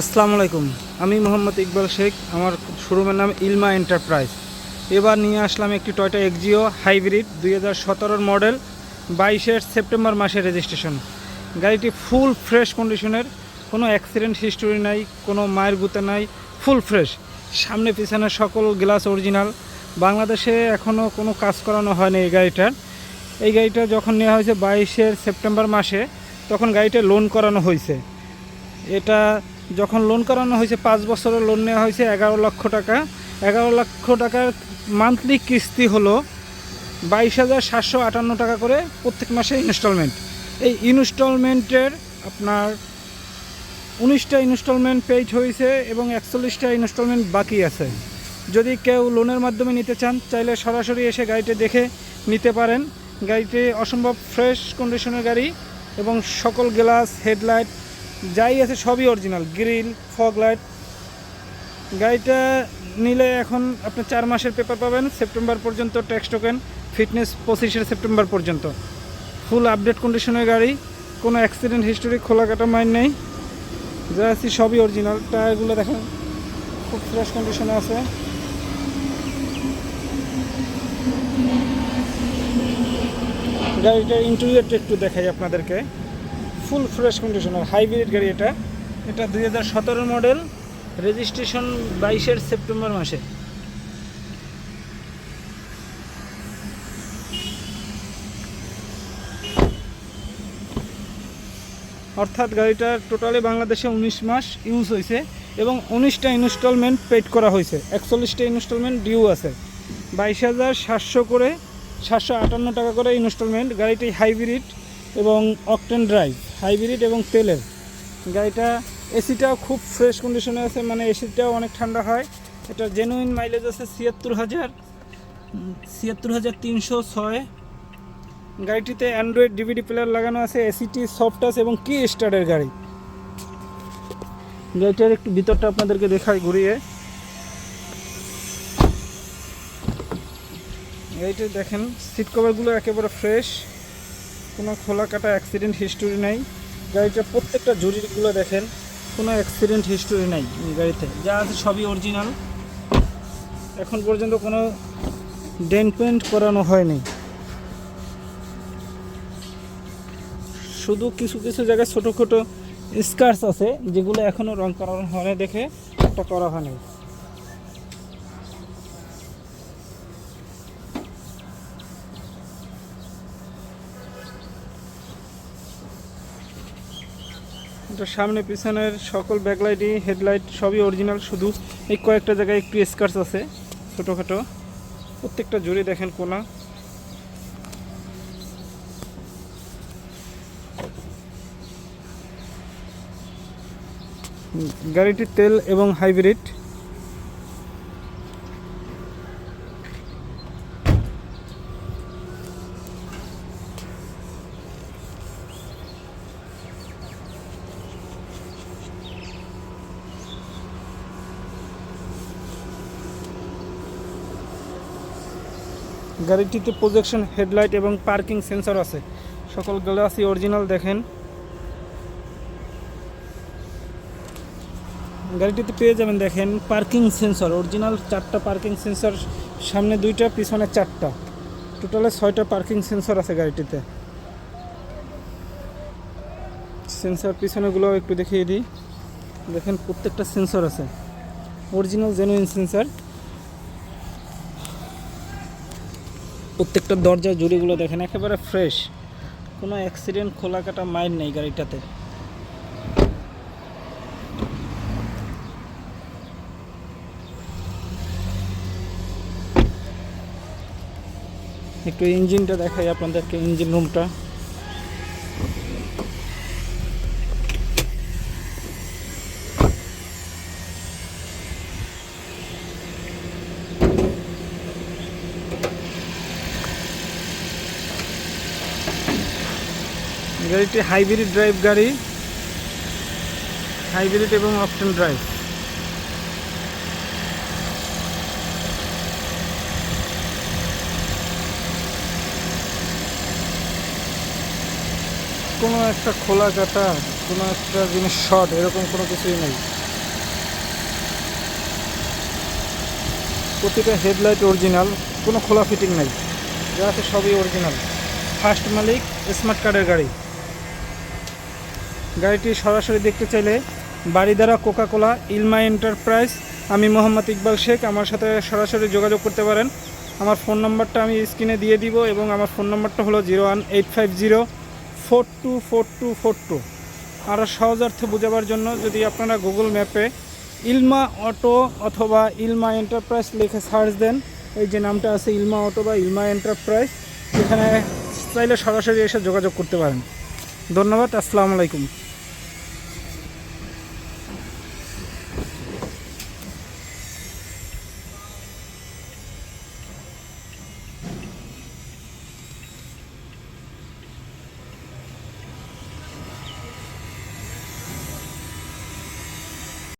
আসসালামু আলাইকুম। আমি মোহাম্মদ ইকবাল শেখ, আমার শোরুমের নাম ইলমা এন্টারপ্রাইজ। এবার নিয়ে আসলাম একটি টয়টা এক্সিও হাইব্রিড দুই হাজার মডেল, বাইশের সেপ্টেম্বর মাসে রেজিস্ট্রেশন। গাড়িটি ফুল ফ্রেশ কন্ডিশনের, কোনো অ্যাক্সিডেন্ট হিস্টোরি নাই, কোনো মায়ের গুতে নাই, ফুল ফ্রেশ। সামনে পিছনে সকল গ্লাস অরিজিনাল। বাংলাদেশে এখনও কোনো কাজ করানো হয়নি এই গাড়িটার। এই গাড়িটা যখন নেওয়া হয়েছে বাইশের সেপ্টেম্বর মাসে, তখন গাড়িটা লোন করানো হয়েছে। এটা যখন লোন করানো হয়েছে, পাঁচ বছরের লোন নেওয়া হয়েছে, এগারো লক্ষ টাকা। এগারো লক্ষ টাকার মান্থলি কিস্তি হলো বাইশ হাজার সাতশো আটান্ন টাকা করে প্রত্যেক মাসে ইনস্টলমেন্ট এই ইনস্টলমেন্টের আপনার উনিশটা ইনস্টলমেন্ট পেজ হয়েছে এবং একচল্লিশটা ইনস্টলমেন্ট বাকি আছে। যদি কেউ লোনের মাধ্যমে নিতে চান, চাইলে সরাসরি এসে গাড়িটা দেখে নিতে পারেন। গাড়িটি অসম্ভব ফ্রেশ কন্ডিশনের গাড়ি এবং সকল গ্লাস হেডলাইট যাই আছে সবই অরিজিনাল গ্রিল ফগ লাইট গাড়িটা নিলে এখন আপনি চার মাসের পেপার পাবেন সেপ্টেম্বর পর্যন্ত ট্যাক্স টোকেন ফিটনেস পঁচিশে সেপ্টেম্বর পর্যন্ত। ফুল আপডেট কন্ডিশনের গাড়ি, কোনো অ্যাক্সিডেন্ট হিস্টোরি খোলা কাটা মাইন নেই। যা আছে সবই অরিজিনাল টায়ারগুলো দেখেন, খুব ফ্রেশ কন্ডিশনে আছে। গাড়িটার ইন্টেরিয়রটা একটু দেখাই আপনাদেরকে। ফুল ফ্রেশ কন্ডিশনের হাইব্রিড গাড়ি এটা। এটা দুই হাজার সতেরো মডেল রেজিস্ট্রেশন বাইশের সেপ্টেম্বর মাসে। অর্থাৎ গাড়িটা টোটালি বাংলাদেশে উনিশ মাস ইউজ হয়েছে এবং উনিশটা ইনস্টলমেন্ট পেড করা হয়েছে। একচল্লিশটা ইনস্টলমেন্ট ডিউ আছে। বাইশ হাজার সাতশো করে, সাতশো আটান্ন টাকা করে ইনস্টলমেন্ট গাড়িটি হাইব্রিড এবং অকটেন ড্রাইভ, হাইব্রিড এবং তেলের। গাড়িটা এসিটাও খুব ফ্রেশ কন্ডিশনে আছে মানে এসিটাও অনেক ঠান্ডা হয়। এটা জেনুইন মাইলেজ আছে ছিয়াত্তর হাজার ছিয়াত্তর হাজার তিনশো ছয়। গাড়িটিতে অ্যান্ড্রয়েড ডিভিডি প্লেয়ার লাগানো আছে এসিটি সফট টাচ এবং কি স্টার্টের গাড়ি। গাড়িটার একটু ভিতরটা আপনাদেরকে দেখাই ঘুরিয়ে। গাড়িটা দেখেন সিট কভারগুলো একেবারে ফ্রেশ কোনো খোলা কাটা অ্যাক্সিডেন্ট হিস্টোরি নাই। গাড়িটার প্রত্যেকটা জুড়িগুলো দেখেন, কোনো অ্যাক্সিডেন্ট হিস্টোরি নাই গাড়িতে। যা আছে সবই অরিজিনাল এখন পর্যন্ত কোনো ডেন্ট পেন্ট করানো হয়নি। শুধু কিছু কিছু জায়গায় ছোটো ছোটো স্কার্স আছে, যেগুলো এখনও রং করানো হয়নি দেখে, একটা করা হয়নি এটা সামনে, পিছনের সকল ব্যাকলাইটই হেডলাইট সবই অরিজিনাল শুধু এই কয়েকটা জায়গায় একটু স্কার্স আছে, ছোটোখাটো। প্রত্যেকটা জুড়ে দেখেন কোনা। গাড়িটির তেল এবং হাইব্রিড গাড়িটিতে প্রজেকশন হেডলাইট এবং পার্কিং সেন্সর আছে। সকল গ্লাসই অরিজিনাল দেখেন। গাড়িটিতে পেয়ে যাবেন দেখেন পার্কিং সেন্সর অরিজিনাল চারটা পার্কিং সেন্সর সামনে দুইটা, পিছনে চারটা। টোটালে ছয়টা পার্কিং সেন্সর আছে গাড়িটিতে। সেন্সর পিছনেগুলো একটু দেখিয়ে দিই। দেখেন প্রত্যেকটা সেন্সর আছে। অরিজিনাল জেনুইন সেন্সর প্রত্যেকটা দরজার জুড়িগুলো দেখেন, একেবারে ফ্রেশ কোনো অ্যাক্সিডেন্ট খোলা কাটা মাইন নেই গাড়িটাতে। একটু ইঞ্জিনটা দেখাই আপনাদেরকে, ইঞ্জিন রুমটা গাড়িটি হাইব্রিড ড্রাইভ গাড়ি, হাইব্রিড এবং অপশন ড্রাইভ। কোনো একটা খোলা কাটা, কোনো একটা জিনিস শর্ট এরকম কোনো কিছুই নেই। প্রতিটা হেডলাইট অরিজিনাল কোনো খোলা ফিটিং নেই। যা আছে সবই অরিজিনাল ফার্স্ট মালিক স্মার্ট কার্ডের গাড়ি। গাড়িটি সরাসরি দেখতে চাইলে বাড়িদারা কোকা কোলা ইলমা এন্টারপ্রাইজ, আমি মোহাম্মদ ইকবাল শেখ। আমার সাথে সরাসরি যোগাযোগ করতে পারেন। আমার ফোন নাম্বারটা আমি স্ক্রিনে দিয়ে দিব এবং আমার ফোন নাম্বারটা হলো zero one eight five zero four two four two four two. আরও সহজার্থে বোঝাবার জন্য যদি আপনারা গুগল ম্যাপে ইলমা অটো অথবা ইলমা এন্টারপ্রাইজ লিখে সার্চ দেন, এই যে নামটা আছে ইলমা অটো বা ইলমা এন্টারপ্রাইজ এখানে চাইলে সরাসরি এসে যোগাযোগ করতে পারেন। ধন্যবাদ, আসসালামু আলাইকুম।